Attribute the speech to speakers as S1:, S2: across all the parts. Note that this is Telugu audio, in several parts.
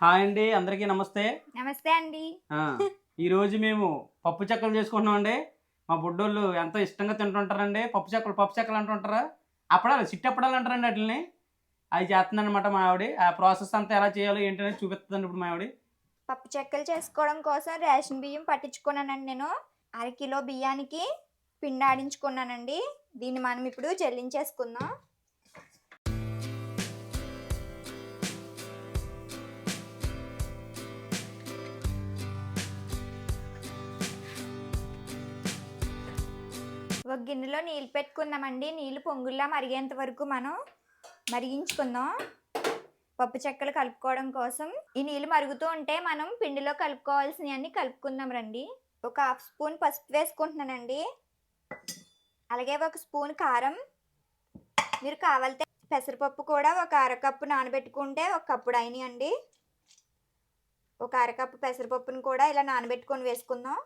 S1: హాయ్ అండి అందరికీ నమస్తే.
S2: నమస్తే అండి.
S1: ఈరోజు మేము పప్పు చెక్కలు చేసుకుంటున్నాం అండి. మా బుడ్డోళ్ళు ఎంతో ఇష్టంగా తింటుంటారండి. పప్పు చెక్కలు పప్పు చెక్కలు అంటుంటారా? అప్పడాలు చిట్టప్పడాలు అంటారండి వాటిని అవి చేస్తుందన్నమాట మా ఆవిడ. ఆ ప్రాసెస్ అంతా ఎలా చేయాలో ఏంటనేది చూపిస్తుందండి ఇప్పుడు మా ఆవిడ.
S2: పప్పు చెక్కలు చేసుకోవడం కోసం రేషన్ బియ్యం పట్టించుకున్నానండి నేను. అర కిలో బియ్యానికి పిండి ఆడించుకున్నానండి. దీన్ని మనం ఇప్పుడు జల్లించేసుకుందాం ఒక గిన్నెలో నీళ్ళు పెట్టుకుందామండి. నీళ్ళు పొంగుల్లా మరిగేంత వరకు మనం మరిగించుకుందాం. పప్పు చెక్కలు కలుపుకోవడం కోసం ఈ నీళ్ళు మరుగుతూ ఉంటే మనం పిండిలో కలుపుకోవాల్సినవన్నీ కలుపుకుందాం రండి. ఒక హాఫ్ స్పూన్ పసుపు వేసుకుంటున్నానండి. అలాగే ఒక స్పూన్ కారం. మీరు కావాలితే పెసరపప్పు కూడా ఒక అరకప్పు నానబెట్టుకుంటే ఒక కప్పుడు అయినాయండి. ఒక అరకప్పు పెసరపప్పును కూడా ఇలా నానబెట్టుకొని వేసుకుందాం.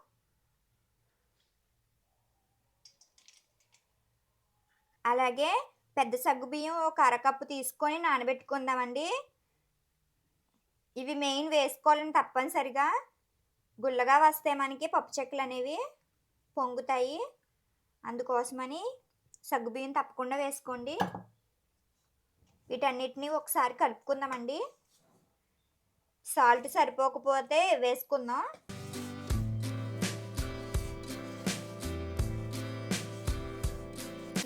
S2: అలాగే పెద్ద సగ్గుబియ్యం ఒక అరకప్పు తీసుకొని నానబెట్టుకుందామండి. ఇవి మెయిన్ వేసుకోవాలని తప్పనిసరిగా. గుల్లగా వస్తే మనకి పప్పు చెక్కలు అనేవి. పొంగుతాయి. అందుకోసమని సగ్గుబియ్యం తప్పకుండా వేసుకోండి. వీటన్నిటిని ఒకసారి కలుపుకుందామండి. సాల్ట్ సరిపోకపోతే వేసుకుందాం.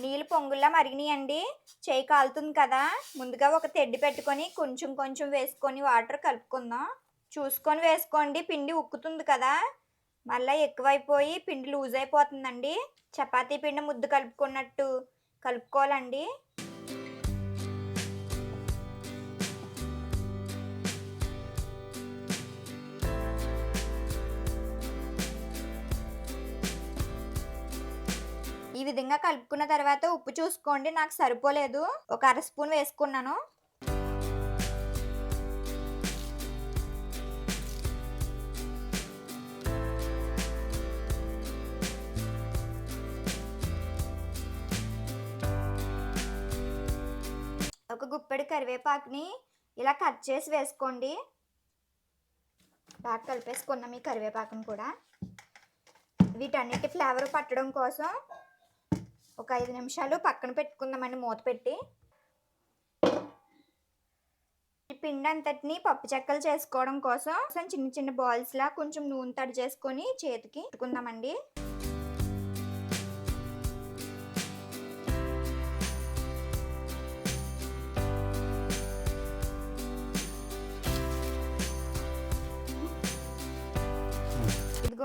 S2: నీళ్ళు పొంగుల్లా మరిగినాయండి. చేయి కాలుతుంది కదా. ముందుగా ఒక తెడ్డి పెట్టుకొని కొంచెం కొంచెం వేసుకొని వాటర్ కలుపుకుందాం. చూసుకొని వేసుకోండి. పిండి ఉక్కుతుంది కదా. మళ్ళీ ఎక్కువైపోయి పిండి లూజ్ అయిపోతుందండి. చపాతీ పిండి ముద్దు కలుపుకున్నట్టు కలుపుకోవాలండి. విధంగా కలుపుకున్న తర్వాత ఉప్పు చూసుకోండి. నాకు సరిపోలేదు. ఒక అర స్పూన్ వేసుకున్నాను. ఒక గుప్పెడు కరివేపాకుని ఇలా కట్ చేసి వేసుకోండి. బాగా కలిపేసుకున్నాం ఈ కరివేపాకుని కూడా. వీటన్నిటి ఫ్లేవర్ పట్టడం కోసం ఒక ఐదు నిమిషాలు పక్కన పెట్టుకుందామండి మూత పెట్టి ఈ పిండి అంతటిని పప్పు చెక్కలు చేసుకోవడం కోసం చిన్న చిన్న బాల్స్ లా కొంచెం నూనె తడి చేసుకొని చేతికి పెట్టుకుందామండి.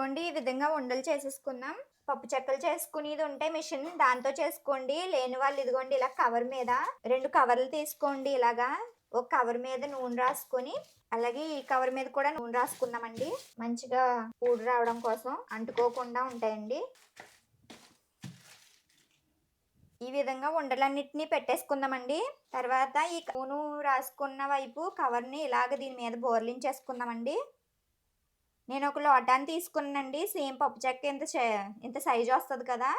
S2: ఇదిగోండి ఈ విధంగా ఉండలు చేసేసుకుందాం. పప్పు చెక్కలు చేసుకునేది ఉంటే మిషన్ దాంతో చేసుకోండి. లేని వాళ్ళు ఇదిగోండి ఇలా కవర్ మీద రెండు కవర్లు తీసుకోండి ఇలాగా. ఒక కవర్ మీద నూనె రాసుకొని అలాగే ఈ కవర్ మీద కూడా నూనె రాసుకుందామండి. మంచిగా ఊడి రావడం కోసం అంటుకోకుండా ఉంటాయండి. ఈ విధంగా ఉండలన్నిటినీ పెట్టేసుకుందామండి. తర్వాత ఈ నూనె రాసుకున్న వైపు కవర్ని ఇలాగ దీని మీద బోర్లించేసుకుందామండి. నేను ఒక లోటాన్ని తీసుకున్నానండి. సేమ్ పప్పు చెక్క ఇంత ఇంత సైజు వస్తుంది కదా.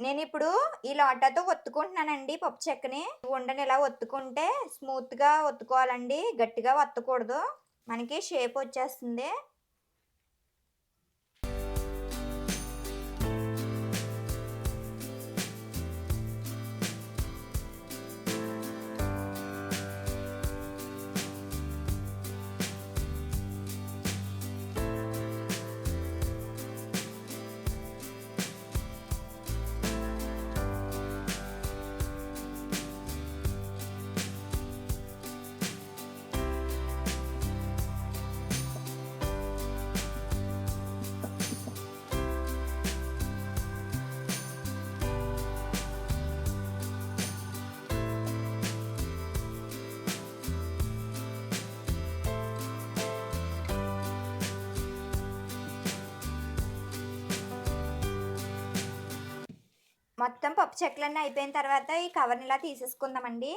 S2: నేను ఇప్పుడు ఈ లోటాతో ఒత్తుకుంటున్నానండి పప్పు చెక్కని. ఉండని ఇలా ఒత్తుకుంటే స్మూత్గా ఒత్తుకోవాలండి. గట్టిగా ఒత్తకూడదు. మనకి షేప్ వచ్చేస్తుంది. మొత్తం పప్పు చెక్కలన్నీ అయిపోయిన తర్వాత ఈ కవర్ని ఇలా తీసేసుకుందామండి.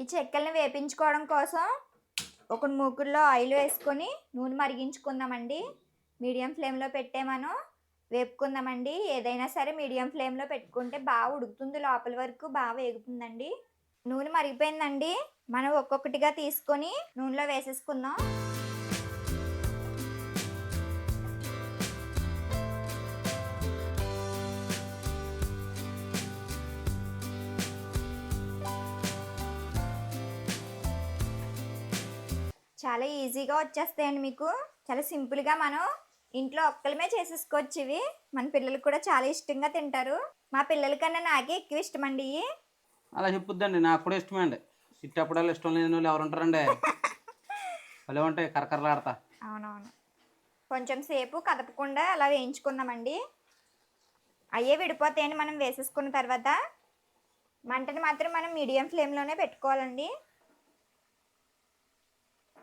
S2: ఈ చెక్కల్ని వేపించుకోవడం కోసం ఒక మూకుల్లో ఆయిల్ వేసుకొని నూనె మరిగించుకుందామండి. మీడియం ఫ్లేమ్లో పెట్టే మనం వేపుకుందామండి. ఏదైనా సరే మీడియం ఫ్లేమ్లో పెట్టుకుంటే బాగా ఉడుకుతుంది లోపల వరకు బాగా వేగుతుందండి. నూనె మరిగిపోయిందండి. మనం ఒక్కొక్కటిగా తీసుకొని నూనెలో వేసేసుకుందాం. చాలా ఈజీగా వచ్చేస్తాయండి మీకు. చాలా సింపుల్గా మనం ఇంట్లో ఒక్కలమే చేసేసుకోవచ్చు ఇవి. మన పిల్లలు కూడా చాలా ఇష్టంగా తింటారు. మా పిల్లల కన్నా నాకే ఎక్కువ ఇష్టం అండి
S1: అలా చెప్పుద్దండి. నాకు కూడా ఇష్టమే అండి సిట్టప్పుడల్లా ఇష్టం లేని వాళ్ళు ఎవరు ఉంటారండి? భలే ఉంటాయి. కరకరలాడతా.
S2: అవునవును. కొంచెం సేపు కదపకుండా అలా వేయించుకుందామండి అయ్యే విడిపోతాయని మనం వేసేసుకున్న తర్వాత. మంటని మాత్రం మనం మీడియం ఫ్లేమ్లోనే పెట్టుకోవాలండి.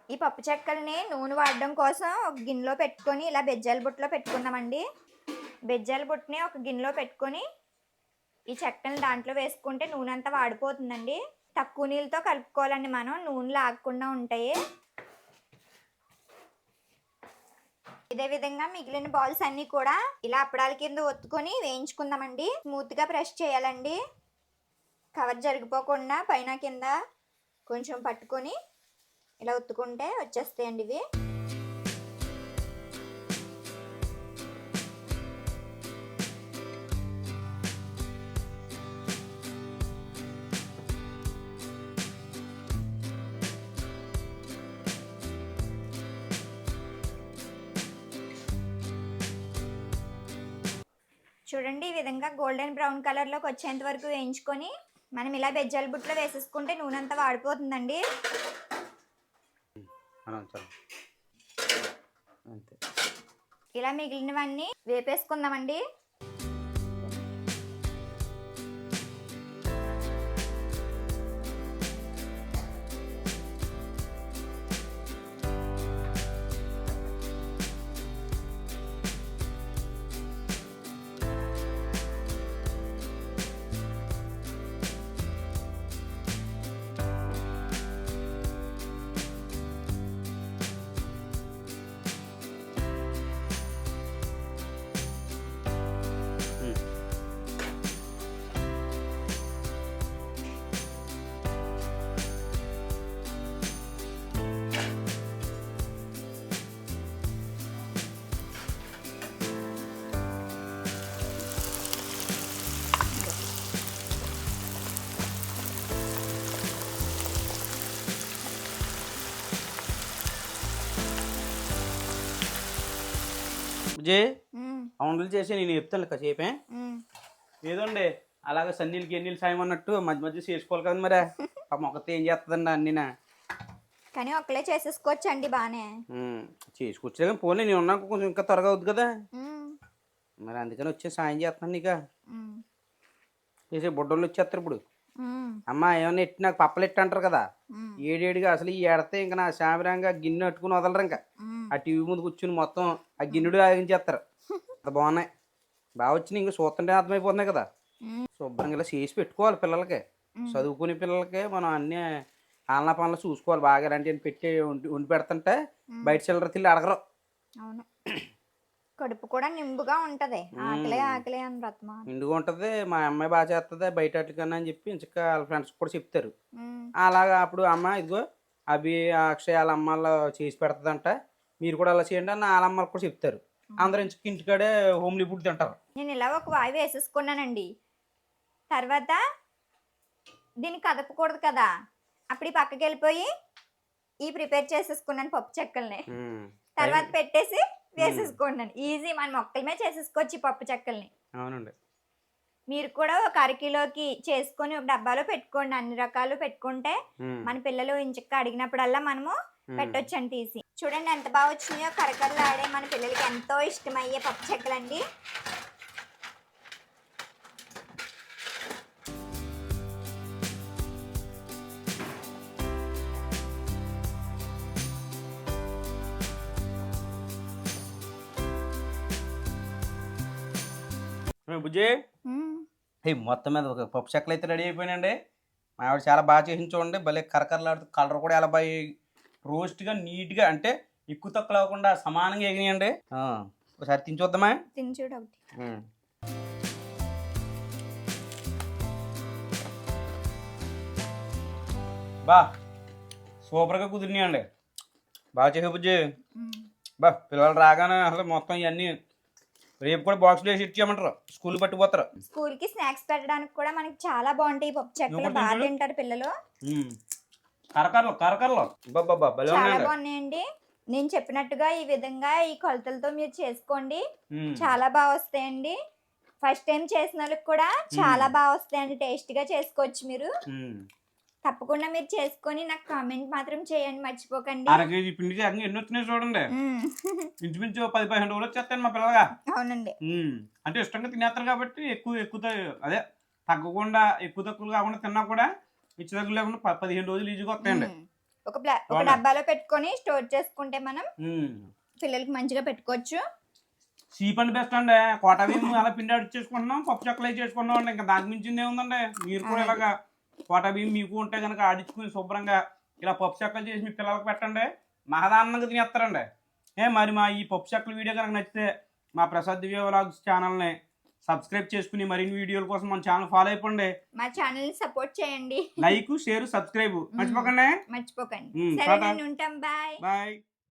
S2: ఈ పప్పు చెక్కల్ని నూనె వాడడం కోసం ఒక గిన్నెలో పెట్టుకొని ఇలా బెజ్జాల బుట్టలో పెట్టుకుందామండి బెజ్జాల బుట్టని ఒక గిన్నెలో పెట్టుకొని ఈ చెక్కల్ని దాంట్లో వేసుకుంటే నూనె అంతా వాడిపోతుందండి. తక్కువ నీళ్ళతో కలుపుకోవాలండి మనం నూనె లాగకుండా ఉంటాయి. ఇదే విధంగా మిగిలిన బాల్స్ అన్ని కూడా ఇలా అప్పడాల కింద ఒత్తుకొని వేయించుకుందామండి. స్మూత్గా ప్రెస్ చేయాలండి. కవర్ జరిగిపోకుండా పైన కింద కొంచెం పట్టుకొని ఇలా ఉత్తుకుంటే వచ్చేస్తాయండి ఇవి. చూడండి ఈ విధంగా గోల్డెన్ బ్రౌన్ కలర్లోకి వచ్చేంత వరకు వేయించుకొని మనం ఇలా బెజ్జాల బుట్టలో వేసేసుకుంటే నూనె అంతా వాడిపోతుందండి.
S1: అంతే.
S2: ఇలా మిగిలినవన్నీ వేపేసుకుందామండి. ఉమ్,
S1: అవునులు చేసి నేను చెప్తాను కాసేపే. ఏదోండి అలాగే సన్నీళ్ళకి ఎన్నీళ్ళు సాయం అన్నట్టు మధ్య మధ్య చేసుకోవాలి కదా మరి. ఆ మొక్కతో ఏం చేస్తుందండి అన్నీనా.
S2: కానీ ఒక్కలే చేసేసుకోవచ్చండి బాగానే
S1: ఉమ్, చేసుకొచ్చా కానీ పోనీ నేను ఉన్నాక కొంచెం ఇంకా త్వరగా అవుద్ది కదా. మరి అందుకని వచ్చి సాయం చేస్తున్నాను నీక చేసే బుడ్డోళ్ళు వచ్చేస్తారు ఇప్పుడు. అమ్మ ఏమన్నా ఎట్టి నాకు పప్పలు ఎట్టి అంటారు కదా. ఏడేడిగా అసలు ఈ ఎడితే ఇంకా నా శామరంగా గిన్నె అట్టుకుని వదలరు ఇంకా. ఆ టీవీ ముందు కూర్చుని మొత్తం ఆ గిన్నెడు ఆగించేస్తారు. అది బాగున్నాయి. బాగా వచ్చినాయి. ఇంకా చూస్తుంటే అర్థమైపోతున్నాయి కదా. శుభ్రంగా ఇలా చేసి పెట్టుకోవాలి పిల్లలకి. చదువుకునే పిల్లలకి మనం అన్ని ఆలనా పనులు చూసుకోవాలి. బాగా ఇలాంటివి పెట్టి వండి పెడుతుంటే. బయట చిల్లర తిల్లి అడగరు.
S2: అవును. కడుపు కూడా నింపుగా ఉంటది. ఆకలే. ఆకలే అని బ్రతమా?
S1: నిండుగా ఉంటుంది. మా అమ్మాయి బాగా చేస్తుంది. బయట వాటికన్నా అని చెప్పి ఇంకా వాళ్ళ ఫ్రెండ్స్ కూడా చెప్తారు. అలాగా అప్పుడు అమ్మ ఇదిగో అవి అక్షయ వాళ్ళ అమ్మాళ్ళు చేసి పెడుతుందంట. మీరు కూడా అలా చేయండి అని వాళ్ళ అమ్మలు కూడా చెప్తారు. అందరూ ఇంటికాడే హోమ్లీ ఫుడ్ తింటారు.
S2: నేను ఇలా ఒక వాయి వేసేసుకున్నానండి. తర్వాత దీన్ని కదపకూడదు కదా. అప్పుడు ఈ పక్కకి వెళ్ళిపోయి ఈ ప్రిపేర్ చేసేసుకున్నాను పప్పు చెక్కల్ని. తర్వాత పెట్టేసి వేసేసుకున్నాను ఈజీ మన మొక్కలమే చేసేసుకోవచ్చు ఈ పప్పు చెక్కల్ని.
S1: అవునండి.
S2: మీరు కూడా ఒక అరకిలోకి చేసుకొని ఒక డబ్బాలో పెట్టుకోండి. అన్ని రకాలు పెట్టుకుంటే. మన పిల్లలు ఇంచక్క అడిగినప్పుడల్లా మనము. పెట్టొచ్చండి తీసి చూడండి ఎంత బాగా వచ్చినాయో కరకరలు ఆడే మన పిల్లలకి ఎంతో ఇష్టమయ్యే పప్పు చెక్కలండి.
S1: బుజ్జి? మొత్తం మీద ఒక పప్పు చెక్కలు అయితే రెడీ అయిపోయినండి మా ఆవిడ చాలా బాగా చేసింది చూడండి భలే కరకరలాడుతూ కలర్ కూడా ఎలా బాగా రోస్ట్గా నీట్గా అంటే ఎక్కువ తక్కువ లేకుండా సమానంగా ఎగినాయండి ఒకసారి తిని చూద్దామా
S2: తిని చూడు ఒకటి
S1: ఉమ్. బా సూపర్గా కుదిరినాయండి బాగా చేసే బుజ్జి. బా పిల్లలు రాగానే అసలు మొత్తం ఇవన్నీ రేపు కూడా బాక్స్లో వేసి ఇచ్చేయమంటారు స్కూల్ పట్టుకుపోతారు
S2: స్కూల్కి స్నాక్స్ పెట్టడానికి కూడా మనకి చాలా బాగుంటాయి పప్పు చెక్కలు బాగా? తింటారు పిల్లలు.
S1: కరకరలు కరకరలు. బాబా భలే
S2: చాలా బాగున్నాయండి. నేను చెప్పినట్టుగా ఈ విధంగా ఈ కొలతలతో మీరు చేసుకోండి. చాలా బాగా వస్తాయండి. ఫస్ట్ టైం చేసిన వాళ్ళకి కూడా చాలా బాగా వస్తాయండి. టేస్ట్గా చేసుకోవచ్చు మీరు. తప్పకుండా మీరు చేసుకొని నాకు కామెంట్ మాత్రం చేయండి మర్చిపోకండి.
S1: అర కేజీ అన్ని ఎన్ని వచ్చినాయి చూడండి. ఇంచుమించు పది పదిహేను రోజులు వచ్చేస్తాను మా పిల్లగా
S2: అవునండి.
S1: అంటే ఇష్టంగా తినేస్తారు కాబట్టి ఎక్కువ ఎక్కువ అదే తగ్గకుండా ఎక్కువ తక్కువ కాకుండా తిన్నా కూడా ఇచ్చి తగ్గు లేకుండా ప- పదిహేను రోజులు ఈజీగా వస్తాయండి.
S2: ఒక ప్లా ఒక
S1: అవునా?
S2: డబ్బాలో పెట్టుకొని స్టోర్ చేసుకుంటే మనం. పిల్లలకి మంచిగా పెట్టుకోవచ్చు
S1: చీప్ అండ్ బెస్ట్ అండి కోట బియ్యం అలా పిండి అడిచి చేసుకుంటున్నాం పప్పు చెక్కలు అవి చేసుకుంటున్నాం అండి ఇంకా దానికి మించింది ఏముందండి మీరు కూడా. ఇలాగా కోట బియ్యం మీకు ఉంటే కనుక ఆడించుకుని శుభ్రంగా ఇలా పప్పు చెక్కలు చేసి మీ పిల్లలకు పెట్టండి మహదానందంగా తినేస్తారండి ఏ మరి మా ఈ పప్పు చెక్కల వీడియో కనుక నచ్చితే మా ప్రసాద్ దివ్య వ్లాగ్స్ ఛానల్ని సబ్స్క్రైబ్ చేసుకుని మరిన్ని వీడియోల కోసం మన ఛానల్ ఫాలో అయిపోండి.
S2: మా ఛానల్ సపోర్ట్ చేయండి.
S1: Like share subscribe. మర్చిపోకండి.
S2: మర్చిపోకండి. ఉంటాం. బాయ్.
S1: బాయ్.